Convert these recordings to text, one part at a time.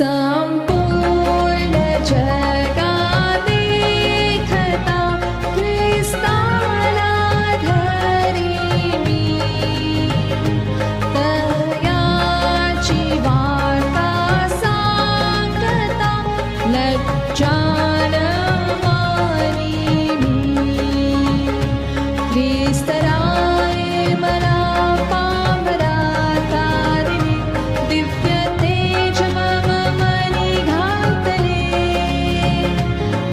Some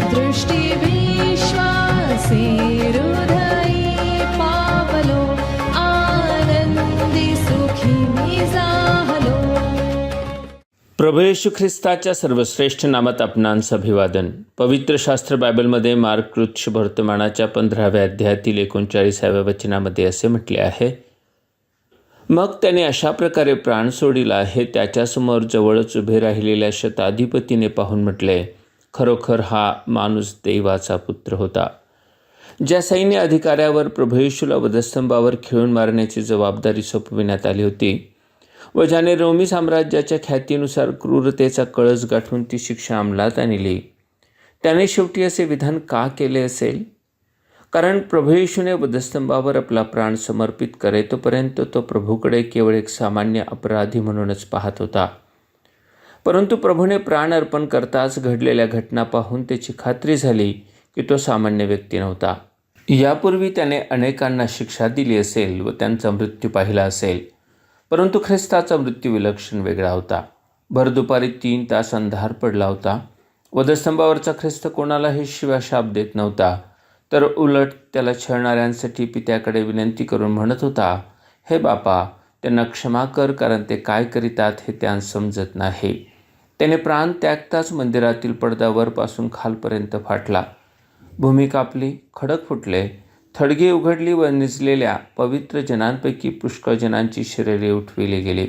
दृष्टी विश्वासे पावलो आनंदी सुखी मी जाहलो प्रभू येशू ख्रिस्ताच्या सर्वश्रेष्ठ नामात आपणांचं अभिवादन पवित्र शास्त्र बायबलमध्ये मार्क वृक्ष वर्तमानाच्या पंधराव्या अध्यायातील एकोणचाळीसाव्या वचनामध्ये असे म्हटले आहे मग त्याने अशा प्रकारे प्राण सोडिला हे त्याच्यासमोर जवळच उभे राहिलेल्या शताधिपतीने पाहून म्हटले खरोखर हा माणूस देवाचा पुत्र होता. ज्या सैन्य अधिकाऱ्यावर प्रभू येशूला वधस्तंभावर खिळून मारण्याची जबाबदारी सोपविण्यात आली होती व ज्याने रोमी साम्राज्याच्या ख्यातीनुसार क्रूरतेचा कळस गाठून ती शिक्षा अंमलात आणली. त्याने शेवटी असे विधान का केले असेल? कारण प्रभू येशूने वधस्तंभावर आपला प्राण समर्पित करेतोपर्यंत तो प्रभूकडे केवळ एक सामान्य अपराधी म्हणूनच पाहत होता. परंतु प्रभूने प्राण अर्पण करताच घडलेल्या घटना पाहून त्याची खात्री झाली की तो सामान्य व्यक्ती नव्हता. यापूर्वी त्याने अनेकांना शिक्षा दिली असेल व त्यांचा मृत्यू पाहिला असेल. परंतु ख्रिस्ताचा मृत्यू विलक्षण वेगळा होता. भर दुपारी तीन तास अंधार पडला होता. वधस्तंभावरचा ख्रिस्त कोणालाही शिवा शाप देत नव्हता. तर उलट त्याला छळणाऱ्यांसाठी पित्याकडे विनंती करून म्हणत होता हे बापा त्यांना क्षमा कर कारण ते काय करीतात हे त्यांना समजत नाही. त्याने प्राण त्यागताच मंदिरातील पडदा वरपासून खालपर्यंत फाटला. भूमी कापली खडक फुटले. थडगी उघडली व निजलेल्या पवित्र जनांपैकी पुष्कळ जनांची शरीरे उठविली गेली.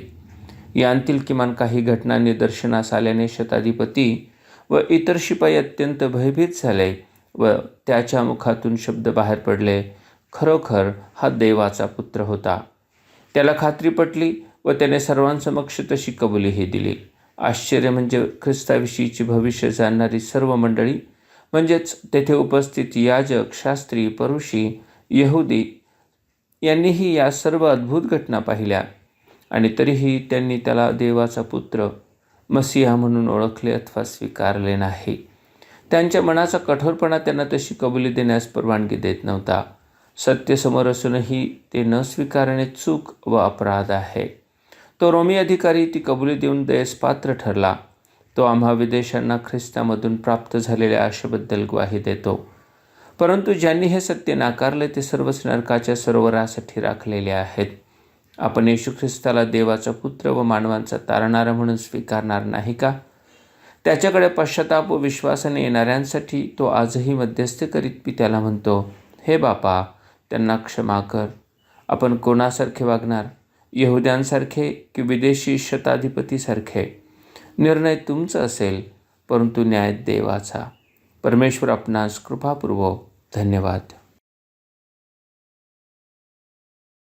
यांतील किमान काही घटना निदर्शनास आल्याने शताधिपती व इतर शिपाई अत्यंत भयभीत झाले व त्याच्या मुखातून शब्द बाहेर पडले. खरोखर हा देवाचा पुत्र होता. त्याला खात्री पटली व त्याने सर्वांसमक्ष तशी कबुलीही दिली. आश्चर्य म्हणजे ख्रिस्ताविषयीची भविष्य जाणणारी सर्व मंडळी म्हणजेच तेथे उपस्थित याजक शास्त्री परुषी यहुदी यांनीही या सर्व अद्भुत घटना पाहिल्या आणि तरीही त्यांनी त्याला देवाचा पुत्र मसिहा म्हणून ओळखले अथवा स्वीकारले नाही. त्यांच्या मनाचा कठोरपणा त्यांना तशी कबुली देण्यास परवानगी देत नव्हता. सत्य समोर असूनही ते न स्वीकारणे चूक व अपराध आहे. तो रोमी अधिकारी ती कबुली देऊन दयस पात्र ठरला. तो आम्हा विदेशांना ख्रिस्तामधून प्राप्त झालेल्या आशेबद्दल ग्वाही देतो. परंतु ज्यांनी हे सत्य नाकारले ते सर्वच नरकाच्या सरोवरासाठी राखलेले आहेत. आपण येशू ख्रिस्ताला देवाचा पुत्र व मानवांचा तारणारा म्हणून स्वीकारणार नाही का? त्याच्याकडे पश्चाताप व विश्वासाने येणाऱ्यांसाठी तो आजही मध्यस्थी करीत पित्याला म्हणतो हे बापा त्यांना क्षमा कर. आपण कोणासारखे वागणार यहुद्यांसारखे की विदेशी शताधिपतीसारखे? निर्णय तुमचा असेल परंतु न्याय देवाचा. परमेश्वर आपणास कृपापूर्व धन्यवाद.